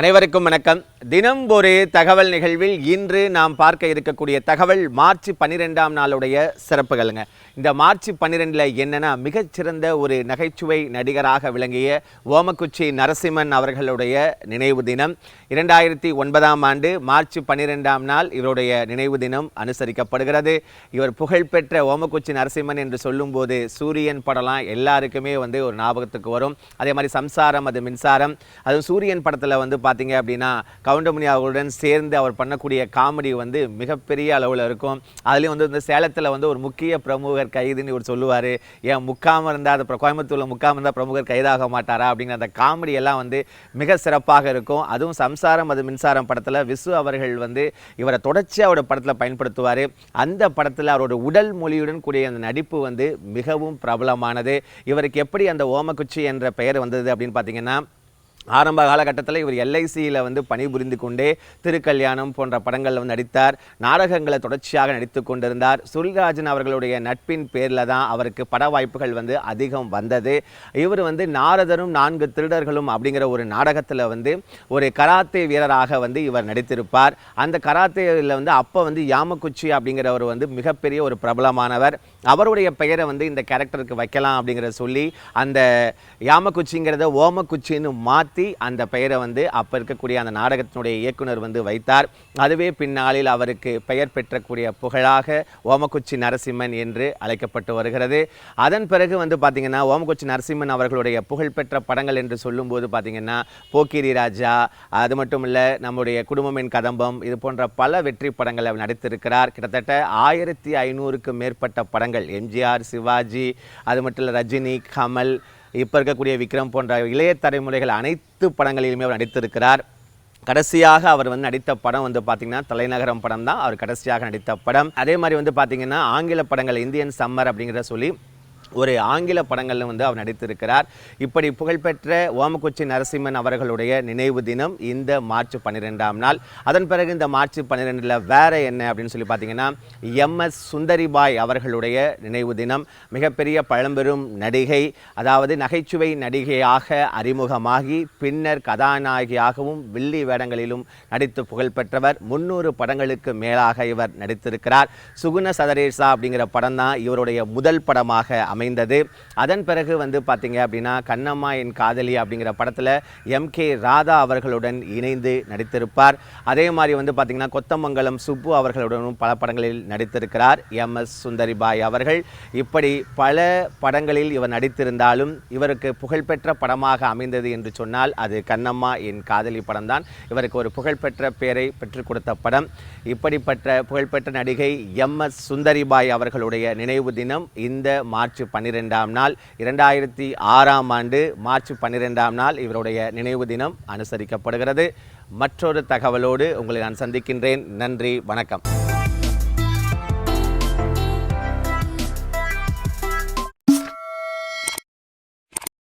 அனைவருக்கும் வணக்கம். தினம் ஒரு தகவல் நிகழ்வில் இன்று நாம் பார்க்க இருக்கக்கூடிய தகவல் மார்ச் பன்னிரெண்டாம் நாளுடைய சிறப்புகளுங்க. இந்த மார்ச் பன்னிரெண்டில் என்னென்னா மிகச்சிறந்த ஒரு நகைச்சுவை நடிகராக விளங்கிய ஓமக்குச்சி நரசிம்மன் அவர்களுடைய நினைவு தினம். இரண்டாயிரத்தி ஒன்பதாம் ஆண்டு மார்ச் பன்னிரெண்டாம் நாள் இவருடைய நினைவு தினம் அனுசரிக்கப்படுகிறது. இவர் புகழ்பெற்ற ஓமக்குச்சி நரசிம்மன் என்று சொல்லும்போது சூரியன் படம்லாம் எல்லாருக்குமே வந்து ஒரு ஞாபகத்துக்கு வரும். அதே மாதிரி சம்சாரம் அது மின்சாரம். அதுவும் சூரியன் படத்தில் வந்து பார்த்தீங்க அப்படின்னா கவுண்டமணி அவர்களுடன் சேர்ந்து அவர் பண்ணக்கூடிய காமெடி வந்து மிகப்பெரிய அளவில் இருக்கும். அதுலேயும் வந்து இந்த சேலத்தில் வந்து ஒரு முக்கிய பிரமுகர் கைதுன்னு இவர் சொல்லுவார். ஏன் முக்காமல் இருந்தால் அது அப்புறம் கோயம்புத்தூரில் முக்காமல் இருந்தால் பிரமுகர் கைதாக மாட்டாரா? அப்படிங்கிற அந்த காமெடி எல்லாம் வந்து மிக சிறப்பாக இருக்கும். அதுவும் சம்சாரம் அது மின்சாரம் படத்தில் விசு அவர்கள் வந்து இவரை தொடர்ச்சி அவரோட படத்தில் பயன்படுத்துவார். அந்த படத்தில் அவரோட உடல் மொழியுடன் கூடிய அந்த நடிப்பு வந்து மிகவும் பிரபலமானது. இவருக்கு எப்படி அந்த ஓமக்குச்சி என்ற பெயர் வந்தது அப்படின்னு பார்த்தீங்கன்னா ஆரம்ப காலகட்டத்தில் இவர் எல்ஐசியில் வந்து பணிபுரிந்து கொண்டே திருக்கல்யாணம் போன்ற படங்களில் வந்து நடித்தார். நாடகங்களை தொடர்ச்சியாக நடித்து கொண்டிருந்தார். சுல்ராஜன் அவர்களுடைய நட்பின் பேரில் தான் அவருக்கு பட வாய்ப்புகள் வந்து அதிகம் வந்தது. இவர் வந்து நாரதரும் நான்கு திருடர்களும் அப்படிங்கிற ஒரு நாடகத்தில் வந்து ஒரு கராத்தே வீரராக வந்து இவர் நடித்திருப்பார். அந்த கராத்தேயில் வந்து அப்போ வந்து யாமக்குச்சி அப்படிங்கிறவர் வந்து மிகப்பெரிய ஒரு பிரபலமானவர். அவருடைய பெயரை வந்து இந்த கேரக்டருக்கு வைக்கலாம் அப்படிங்கிறத சொல்லி அந்த யாமக்குச்சிங்கிறத ஓமக்குச்சின்னு மாற்றி அந்த பெயரை வந்து அப்போ இருக்கக்கூடிய அந்த நாடகத்தினுடைய இயக்குனர் வந்து வைத்தார். அதுவே பின்னாளில் அவருக்கு பெயர் பெற்றக்கூடிய புகழாக ஓமக்குச்சி நரசிம்மன் என்று அழைக்கப்பட்டு வருகிறது. அதன் பிறகு வந்து பார்த்திங்கன்னா ஓமக்குச்சி நரசிம்மன் அவர்களுடைய புகழ்பெற்ற படங்கள் என்று சொல்லும்போது பார்த்திங்கன்னா போக்கிரி ராஜா அது மட்டும் இல்லை நம்முடைய குடும்பமின் கதம்பம் இது போன்ற பல வெற்றி படங்களை அவர் நடித்திருக்கிறார். கிட்டத்தட்ட ஆயிரத்தி ஐநூறுக்கு மேற்பட்ட படங்கள் எம்ஜிஆர் சிவாஜி அது மட்டும் இல்லை ரஜினி கமல் இப்போ இருக்கக்கூடிய விக்ரம் போன்ற இளைய தலைமுறைகள் அனைத்து படங்களிலுமே அவர் நடித்திருக்கிறார். கடைசியாக அவர் வந்து நடித்த படம் வந்து பார்த்திங்கன்னா தலைநகரம் படம் தான் அவர் கடைசியாக நடித்த படம். அதே மாதிரி வந்து பார்த்திங்கன்னா ஆங்கில படங்கள் இந்தியன் சம்மர் அப்படிங்கிற சொல்லி ஒரு ஆங்கில படங்களில் வந்து அவர் நடித்திருக்கிறார். இப்படி புகழ்பெற்ற ஓமக்குச்சி நரசிம்மன் அவர்களுடைய நினைவு தினம் இந்த மார்ச் பன்னிரெண்டாம் நாள். அதன் பிறகு இந்த மார்ச் பன்னிரெண்டில் வேற என்ன அப்படின்னு சொல்லி பார்த்தீங்கன்னா எம்எஸ் சுந்தரிபாய் அவர்களுடைய நினைவு தினம். மிகப்பெரிய பழம்பெரும் நடிகை அதாவது நகைச்சுவை நடிகையாக அறிமுகமாகி பின்னர் கதாநாயகியாகவும் வில்லி வேடங்களிலும் நடித்து புகழ்பெற்றவர். முன்னூறு படங்களுக்கு மேலாக இவர் நடித்திருக்கிறார். சுகுண சதரேசா அப்படிங்கிற படம் தான் இவருடைய முதல் படமாக அமைந்தது. அதன் பிறகு வந்து பார்த்தீங்க அப்படின்னா கண்ணம்மா என் காதலி அப்படிங்கிற படத்தில் எம் கே ராதா அவர்களுடன் இணைந்து நடித்திருப்பார். அதே மாதிரி வந்து பார்த்தீங்கன்னா கொத்தமங்கலம் சுப்பு அவர்களுடனும் பல படங்களில் நடித்திருக்கிறார். எம் எஸ் சுந்தரிபாய் அவர்கள். இப்படி பல படங்களில் இவர் நடித்திருந்தாலும் இவருக்கு புகழ்பெற்ற படமாக அமைந்தது என்று சொன்னால் அது கண்ணம்மா என் காதலி படம்தான். இவருக்கு ஒரு புகழ்பெற்ற பெயரை பெற்றுக் கொடுத்த படம். இப்படிப்பட்ட புகழ்பெற்ற நடிகை எம் எஸ் சுந்தரிபாய் அவர்களுடைய நினைவு தினம் இந்த மார்ச் பன்னிரெண்டாம் நாள். இரண்டாயிரத்தி ஆறாம் ஆண்டு மார்ச் பன்னிரெண்டாம் நாள் இவருடைய நினைவு தினம் அனுசரிக்கப்படுகிறது. மற்றொரு தகவலோடு உங்களை நான் சந்திக்கின்றேன். நன்றி வணக்கம்.